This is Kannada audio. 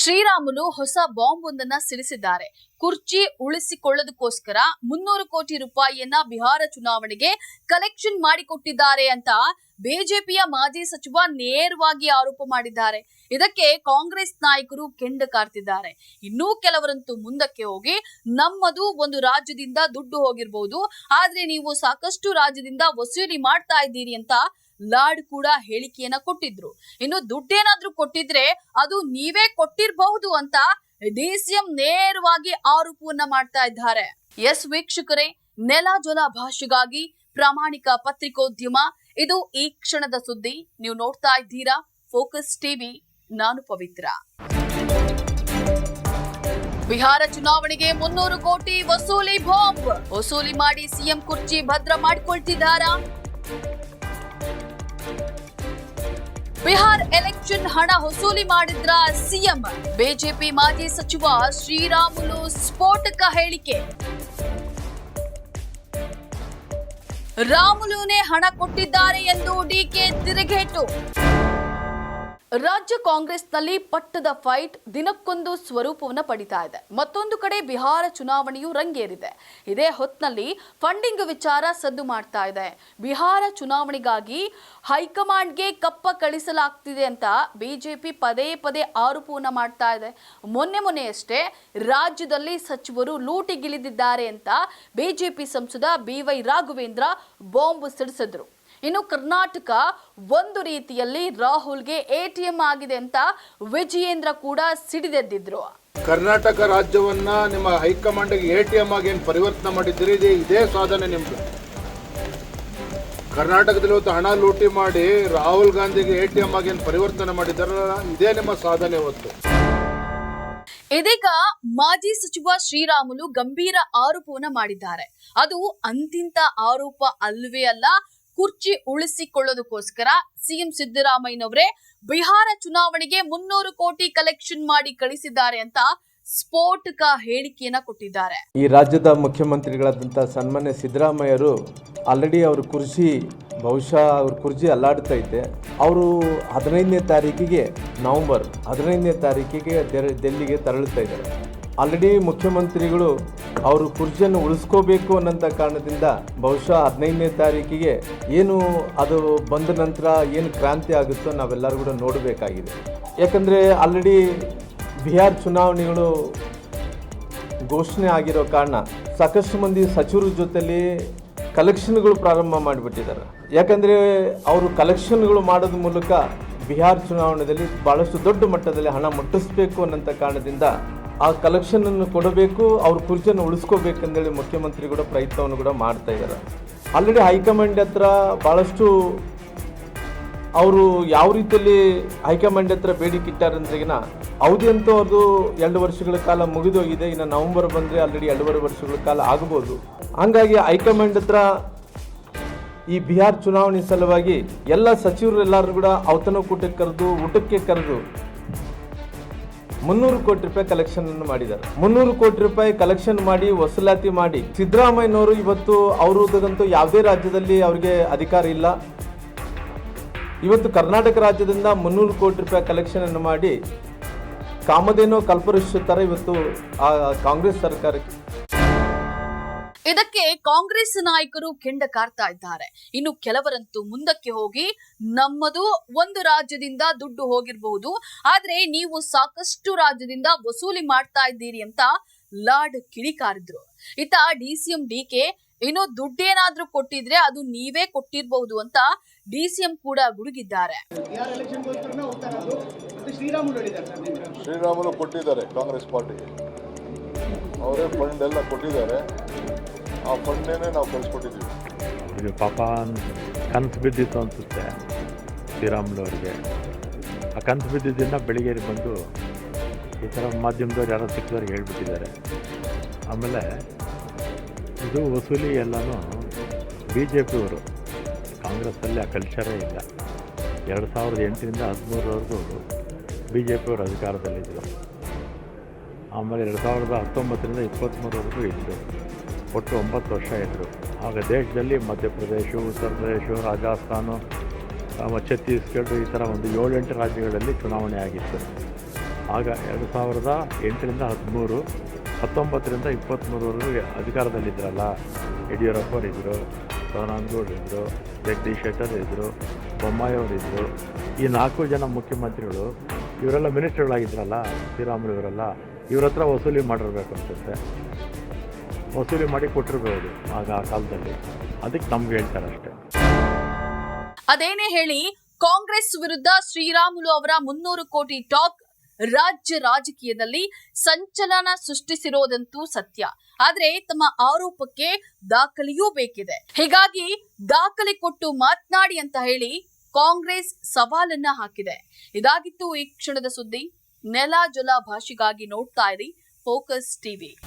ಶ್ರೀರಾಮುಲು ಹೊಸ ಬಾಂಬ್ ಒಂದನ್ನ ಸಿಡಿಸಿದ್ದಾರೆ. ಕುರ್ಚಿ ಉಳಿಸಿಕೊಳ್ಳೋದಕ್ಕೋಸ್ಕರ ಮುನ್ನೂರು ಕೋಟಿ ರೂಪಾಯಿಯನ್ನ ಬಿಹಾರ ಚುನಾವಣೆಗೆ ಕಲೆಕ್ಷನ್ ಮಾಡಿಕೊಟ್ಟಿದ್ದಾರೆ ಅಂತ ಬಿಜೆಪಿಯ ಮಾಜಿ ಸಚಿವ ನೇರವಾಗಿ ಆರೋಪ ಮಾಡಿದ್ದಾರೆ. ಇದಕ್ಕೆ ಕಾಂಗ್ರೆಸ್ ನಾಯಕರು ಕೆಂಡ ಕಾರ್ತಿದ್ದಾರೆ. ಇನ್ನೂ ಕೆಲವರಂತೂ ಮುಂದಕ್ಕೆ ಹೋಗಿ ನಮ್ಮದು ಒಂದು ರಾಜ್ಯದಿಂದ ದುಡ್ಡು ಹೋಗಿರ್ಬೋದು. ಆದ್ರೆ ನೀವು ಸಾಕಷ್ಟು ರಾಜ್ಯದಿಂದ ವಸೂಲಿ ಮಾಡ್ತಾ ಇದ್ದೀರಿ ಅಂತ ಲಾಡ್ ಕೂಡ ಹೇಳಿಕೆಯನ್ನ ಕೊಟ್ಟಿದ್ರು. ಇನ್ನು ದುಡ್ಡೇನಾದ್ರೂ ಕೊಟ್ಟಿದ್ರೆ ಅದು ನೀವೇ ಕೊಟ್ಟಿರಬಹುದು ಅಂತ ಡಿಸಿಎಂ ನೇರವಾಗಿ ಆರೋಪವನ್ನ ಮಾಡ್ತಾ ಇದ್ದಾರೆ. ಎಸ್ ವೀಕ್ಷಕರೇ, ನೆಲ ಜಲ ಭಾಷೆಗಾಗಿ ಪ್ರಾಮಾಣಿಕ ಪತ್ರಿಕೋದ್ಯಮ, ಇದು ಈ ಕ್ಷಣದ ಸುದ್ದಿ. ನೀವು ನೋಡ್ತಾ ಇದ್ದೀರಾ ಫೋಕಸ್ ಟಿವಿ, ನಾನು ಪವಿತ್ರ. ಬಿಹಾರ ಚುನಾವಣೆಗೆ ಮುನ್ನೂರು ಕೋಟಿ ವಸೂಲಿ ಬಾಂಬ್. ವಸೂಲಿ ಮಾಡಿ ಸಿಎಂ ಕುರ್ಚಿ ಭದ್ರ ಮಾಡಿಕೊಳ್ತಿದ್ದಾರಾ? ಬಿಹಾರ್ ಎಲೆಕ್ಷನ್ ಹಣ ವಸೂಲಿ ಮಾಡಿದ್ರ ಸಿಎಂ, ಬಿಜೆಪಿ ಮಾಜಿ ಸಚಿವ ಶ್ರೀರಾಮುಲು ಸ್ಫೋಟಕ ಹೇಳಿಕೆ. ರಾಮುಲುನೇ ಹಣ ಕೊಟ್ಟಿದ್ದಾರೆ ಎಂದು ಡಿಕೆ ತಿರುಗೇಟು. ರಾಜ್ಯ ಕಾಂಗ್ರೆಸ್ನಲ್ಲಿ ಪಟ್ಟದ ಫೈಟ್ ದಿನಕ್ಕೊಂದು ಸ್ವರೂಪವನ್ನು ಪಡಿತಾ ಇದೆ. ಮತ್ತೊಂದು ಕಡೆ ಬಿಹಾರ ಚುನಾವಣೆಯು ರಂಗೇರಿದೆ. ಇದೇ ಹೊತ್ತಿನಲ್ಲಿ ಫಂಡಿಂಗ್ ವಿಚಾರ ಸದ್ದು ಮಾಡ್ತಾ ಇದೆ. ಬಿಹಾರ ಚುನಾವಣೆಗಾಗಿ ಹೈಕಮಾಂಡ್ಗೆ ಕಪ್ಪ ಕಳಿಸಲಾಗ್ತಿದೆ ಅಂತ ಬಿಜೆಪಿ ಪದೇ ಪದೇ ಆರೋಪವನ್ನು ಮಾಡ್ತಾ ಇದೆ. ಮೊನ್ನೆ ಮೊನ್ನೆಯಷ್ಟೇ ರಾಜ್ಯದಲ್ಲಿ ಸಚಿವರು ಲೂಟಿಗಿಳಿದಿದ್ದಾರೆ ಅಂತ ಬಿಜೆಪಿ ಸಂಸದ ಬಿ ವೈ ರಾಘವೇಂದ್ರ ಬಾಂಬ್ ಸಿಡಿಸಿದ್ರು. ಇನ್ನು ಕರ್ನಾಟಕ ಒಂದು ರೀತಿಯಲ್ಲಿ ರಾಹುಲ್ಗೆ ಎಂ ಆಗಿದೆ ಅಂತ ವಿಜಯೇಂದ್ರ ಕೂಡ ಸಿಡಿದೆದ್ದಿದ್ರು. ಕರ್ನಾಟಕ ರಾಜ್ಯವನ್ನ ನಿಮ್ಮ ಹೈಕಮಾಂಡ್ಗೆ ಎ ಟಿ ಎಂ ಆಗಿ ಏನು ಪರಿವರ್ತನೆ ಮಾಡಿದ್ದೀರಿ? ಇದೇ ಇದೇ ಸಾಧನೆ ನಿಮ್ದು. ಕರ್ನಾಟಕದಲ್ಲಿ ಇವತ್ತು ಹಣ ಲೂಟಿ ಮಾಡಿ ರಾಹುಲ್ ಗಾಂಧಿಗೆ ಎ ಟಿ ಎಂ ಆಗಿ ಏನು ಪರಿವರ್ತನೆ ಮಾಡಿದ್ದಾರಲ್ಲ ಇದೇ ನಿಮ್ಮ ಸಾಧನೆ ಇವತ್ತು. ಇದೀಗ ಮಾಜಿ ಸಚಿವ ಶ್ರೀರಾಮುಲು ಗಂಭೀರ ಆರೋಪವನ್ನ ಮಾಡಿದ್ದಾರೆ. ಅದು ಅಂತಿಂತ ಆರೋಪ ಅಲ್ವೇ ಅಲ್ಲ ಕುರ್ಚಿ ಉಳಿಸಿಕೊಳ್ಳೋದಕ್ಕೋಸ್ಕರ ಸಿಎಂ ಸಿದ್ದರಾಮಯ್ಯನವರೇ ಬಿಹಾರ ಚುನಾವಣೆಗೆ ಮುನ್ನೂರು ಕೋಟಿ ಕಲೆಕ್ಷನ್ ಮಾಡಿ ಕಳಿಸಿದ್ದಾರೆ ಅಂತ ಸ್ಫೋಟಕ ಹೇಳಿಕೆಯನ್ನ ಕೊಟ್ಟಿದ್ದಾರೆ. ಈ ರಾಜ್ಯದ ಮುಖ್ಯಮಂತ್ರಿಗಳಾದಂಥ ಸನ್ಮಾನ್ಯ ಸಿದ್ದರಾಮಯ್ಯರು ಆಲ್ರೆಡಿ ಅವ್ರ ಕುರ್ಚಿ ಬಹುಶಃ ಅವ್ರ ಕುರ್ಚಿ ಇದ್ದೆ. ಅವರು ಹದಿನೈದನೇ ತಾರೀಕಿಗೆ ನವಂಬರ್ ಹದಿನೈದನೇ ತಾರೀಕಿಗೆ ಡೆಲ್ಲಿಗೆ ತೆರಳುತ್ತಾ ಇದ್ದಾರೆ. ಆಲ್ರೆಡಿ ಮುಖ್ಯಮಂತ್ರಿಗಳು ಅವರು ಕುರ್ಚಿಯನ್ನು ಉಳಿಸ್ಕೋಬೇಕು ಅನ್ನೋಂಥ ಕಾರಣದಿಂದ ಬಹುಶಃ ಹದಿನೈದನೇ ತಾರೀಕಿಗೆ ಏನು ಅದು ಬಂದ ನಂತರ ಏನು ಕ್ರಾಂತಿ ಆಗುತ್ತೋ ನಾವೆಲ್ಲರೂ ಕೂಡ ನೋಡಬೇಕಾಗಿದೆ. ಯಾಕಂದರೆ ಆಲ್ರೆಡಿ ಬಿಹಾರ್ ಚುನಾವಣೆಗಳು ಘೋಷಣೆ ಆಗಿರೋ ಕಾರಣ ಸಾಕಷ್ಟು ಮಂದಿ ಸಚಿವರ ಜೊತೆಲಿ ಕಲೆಕ್ಷನ್ಗಳು ಪ್ರಾರಂಭ ಮಾಡಿಬಿಟ್ಟಿದ್ದಾರೆ. ಯಾಕಂದರೆ ಅವರು ಕಲೆಕ್ಷನ್ಗಳು ಮಾಡೋದ ಮೂಲಕ ಬಿಹಾರ್ ಚುನಾವಣೆಯಲ್ಲಿ ಭಾಳಷ್ಟು ದೊಡ್ಡ ಮಟ್ಟದಲ್ಲಿ ಹಣ ಮುಟ್ಟಿಸ್ಬೇಕು ಅನ್ನೋಂಥ ಕಾರಣದಿಂದ ಆ ಕಲೆಕ್ಷನನ್ನು ಕೊಡಬೇಕು, ಅವ್ರ ಕುರ್ಚಿಯನ್ನು ಉಳಿಸ್ಕೋಬೇಕಂದೇಳಿ ಮುಖ್ಯಮಂತ್ರಿ ಕೂಡ ಪ್ರಯತ್ನವನ್ನು ಕೂಡ ಮಾಡ್ತಾ ಇದ್ದಾರೆ. ಆಲ್ರೆಡಿ ಹೈಕಮಾಂಡ್ ಹತ್ರ ಭಾಳಷ್ಟು ಅವರು ಯಾವ ರೀತಿಯಲ್ಲಿ ಹೈಕಮಾಂಡ್ ಹತ್ರ ಬೇಡಿಕೆ ಇಟ್ಟಾರಂದ್ರೆಗಿನ ಅವಧಿ ಅಂತೂ ಅವ್ರದ್ದು ಎರಡು ವರ್ಷಗಳ ಕಾಲ ಮುಗಿದೋಗಿದೆ, ಇನ್ನು ನವೆಂಬರ್ ಬಂದರೆ ಆಲ್ರೆಡಿ ಎರಡೂವರೆ ವರ್ಷಗಳ ಕಾಲ ಆಗ್ಬೋದು. ಹಂಗಾಗಿ ಹೈಕಮಾಂಡ್ ಹತ್ರ ಈ ಬಿಹಾರ್ ಚುನಾವಣೆ ಸಲುವಾಗಿ ಎಲ್ಲ ಸಚಿವರು ಎಲ್ಲರೂ ಕೂಡ ಔತಣಕೂಟಕ್ಕೆ ಕರೆದು, ಊಟಕ್ಕೆ ಕರೆದು ಮುನ್ನೂರು ಕೋಟಿ ರೂಪಾಯಿ ಕಲೆಕ್ಷನ್ ಅನ್ನು ಮಾಡಿದ್ದಾರೆ. ಮುನ್ನೂರು ಕೋಟಿ ರೂಪಾಯಿ ಕಲೆಕ್ಷನ್ ಮಾಡಿ, ವಸೂಲಾತಿ ಮಾಡಿ, ಸಿದ್ದರಾಮಯ್ಯನವರು ಇವತ್ತು ಅವರದಂತೂ ಯಾವುದೇ ರಾಜ್ಯದಲ್ಲಿ ಅವರಿಗೆ ಅಧಿಕಾರ ಇಲ್ಲ. ಇವತ್ತು ಕರ್ನಾಟಕ ರಾಜ್ಯದಿಂದ ಮುನ್ನೂರು ಕೋಟಿ ರೂಪಾಯಿ ಕಲೆಕ್ಷನ್ ಅನ್ನು ಮಾಡಿ, ಕಾಮಧೇನು ಕಲ್ಪವೃಕ್ಷ ಥರ ಇವತ್ತು ಆ ಕಾಂಗ್ರೆಸ್ ಸರ್ಕಾರಕ್ಕೆ ಇದಕ್ಕೆ ಕಾಂಗ್ರೆಸ್ ನಾಯಕರು ಕೆಂಡ ಕಾರ್ತಾ ಇದ್ದಾರೆ. ಇನ್ನು ಕೆಲವರಂತೂ ಮುಂದಕ್ಕೆ ಹೋಗಿ ನಮ್ಮದು ಒಂದು ರಾಜ್ಯದಿಂದ ದುಡ್ಡು ಹೋಗಿರಬಹುದು. ಆದ್ರೆ ನೀವು ಸಾಕಷ್ಟು ರಾಜ್ಯದಿಂದ ವಸೂಲಿ ಮಾಡ್ತಾ ಇದ್ದೀರಿ ಅಂತ ಲಾರ್ಡ್ ಕಿಡಿಕಾರಿದ್ರು ಎಂ ಡಿಸಿಎಂ ಡಿಕೆ ಇನ್ನು ದುಡ್ಡೇನಾದ್ರೂ ಕೊಟ್ಟಿದ್ರೆ ಅದು ನೀವೇ ಕೊಟ್ಟಿರಬಹುದು ಅಂತ ಡಿಸಿಎಂ ಕೂಡ ಗುಡುಗಿದ್ದಾರೆ. ಶ್ರೀರಾಮುಲು ಕೊಟ್ಟಿದ್ದಾರೆ ಕಾಂಗ್ರೆಸ್ ಪಾರ್ಟಿಗೆ. ಅವರೇ ಫಂಡ್ ಎಲ್ಲ ಕೊಟ್ಟಿದ್ದಾರೆ. ಆ ನಾವು ಕಳಿಸ್ಕೊಟ್ಟಿದ್ದೀವಿ. ಇದು ಪಾಪ ಕನಸು ಬಿದ್ದಿತ್ತು ಅನಿಸುತ್ತೆ ಶ್ರೀರಾಮುಲು ಅವರಿಗೆ ಆ ಕನಸು ಬಿದ್ದಿದ್ದನ್ನ ಬೆಳಿಗ್ಗೆ ಬಂದು ಈ ಥರ ಮಾಧ್ಯಮದವ್ರು ಯಾರೋ ಸಿಕ್ಕಿದವ್ರಿಗೆ ಹೇಳ್ಬಿಟ್ಟಿದ್ದಾರೆ. ಆಮೇಲೆ ಇದು ವಸೂಲಿ ಎಲ್ಲನೂ ಬಿ ಜೆ ಪಿಯವರು ಕಾಂಗ್ರೆಸ್ಸಲ್ಲಿ ಆ ಕಲ್ಚರೇ ಇಲ್ಲ. ಎರಡು ಸಾವಿರದ ಎಂಟರಿಂದ ಹದಿಮೂರವರೆಗೂ ಬಿ ಜೆ ಪಿಯವರು ಅಧಿಕಾರದಲ್ಲಿದ್ದರು. ಆಮೇಲೆ ಎರಡು ಸಾವಿರದ ಹತ್ತೊಂಬತ್ತರಿಂದ ಇಪ್ಪತ್ತ್ಮೂರವರೆಗೂ ಇದ್ದರು ಒಟ್ಟು ಒಂಬತ್ತು ವರ್ಷ ಇದ್ದರು ಆಗ ದೇಶದಲ್ಲಿ ಮಧ್ಯಪ್ರದೇಶ, ಉತ್ತರ ಪ್ರದೇಶ, ರಾಜಸ್ಥಾನ ಛತ್ತೀಸ್ಗಢ ಈ ಥರ ಒಂದು ಏಳೆಂಟು ರಾಜ್ಯಗಳಲ್ಲಿ ಚುನಾವಣೆ ಆಗಿತ್ತು. ಆಗ ಎರಡು ಸಾವಿರದ ಎಂಟರಿಂದ ಹದಿಮೂರು, ಹತ್ತೊಂಬತ್ತರಿಂದ ಇಪ್ಪತ್ತ್ಮೂರವರೆಗೂ ಅಧಿಕಾರದಲ್ಲಿದ್ದರಲ್ಲ ಯಡಿಯೂರಪ್ಪರಿದ್ದರು ಸದಾನಂದ ಗೌಡ್ರು ಇದ್ದರು ಜಗದೀಶ್ ಶೆಟ್ಟರ್ ಇದ್ದರು ಬೊಮ್ಮಾಯಿಯವರಿದ್ದರು ಈ ನಾಲ್ಕು ಜನ ಮುಖ್ಯಮಂತ್ರಿಗಳು ಇವರೆಲ್ಲ ಮಿನಿಸ್ಟರ್ಗಳಾಗಿದ್ರಲ್ಲ ಶ್ರೀರಾಮುಲು ಇವರೆಲ್ಲ ಇವ್ರ ಹತ್ರ ವಸೂಲಿ ಮಾಡಿರ್ಬೇಕು ಅನ್ಸುತ್ತೆ. ವಸೂಲಿ ಮಾಡಿ ಕೊಟ್ಟಿರ್ಬೋದು ಆಗ ಆ ಕಾಲದಲ್ಲಿ. ಅದಕ್ಕೆ ನಮ್ಗೆ ಹೇಳ್ತಾರೆ ಅಷ್ಟೇ. ಅದೇನೇ ಹೇಳಿ, ಕಾಂಗ್ರೆಸ್ ವಿರುದ್ಧ ಶ್ರೀರಾಮುಲು ಅವರ ಮುನ್ನೂರು ಕೋಟಿ ಟಾಕ್ ರಾಜ್ಯ ರಾಜಕೀಯದಲ್ಲಿ ಸಂಚಲನ ಸೃಷ್ಟಿಸಿರೋದಂತೂ ಸತ್ಯ. ಆದ್ರೆ ತಮ್ಮ ಆರೋಪಕ್ಕೆ ದಾಖಲೆಯೂ ಬೇಕಿದೆ. ಹೀಗಾಗಿ ದಾಖಲೆ ಕೊಟ್ಟು ಮಾತನಾಡಿ ಅಂತ ಹೇಳಿ ಕಾಂಗ್ರೆಸ್ ಸವಾಲನ್ನ ಹಾಕಿದೆ. ಇದಾಗಿತ್ತು ಈ ಕ್ಷಣದ ಸುದ್ದಿ. ನೆಲ ಜಲ ಭಾಷೆಗಾಗಿ ನೋಡ್ತಾ ಇರಿ, ಫೋಕಸ್ ಟಿವಿ.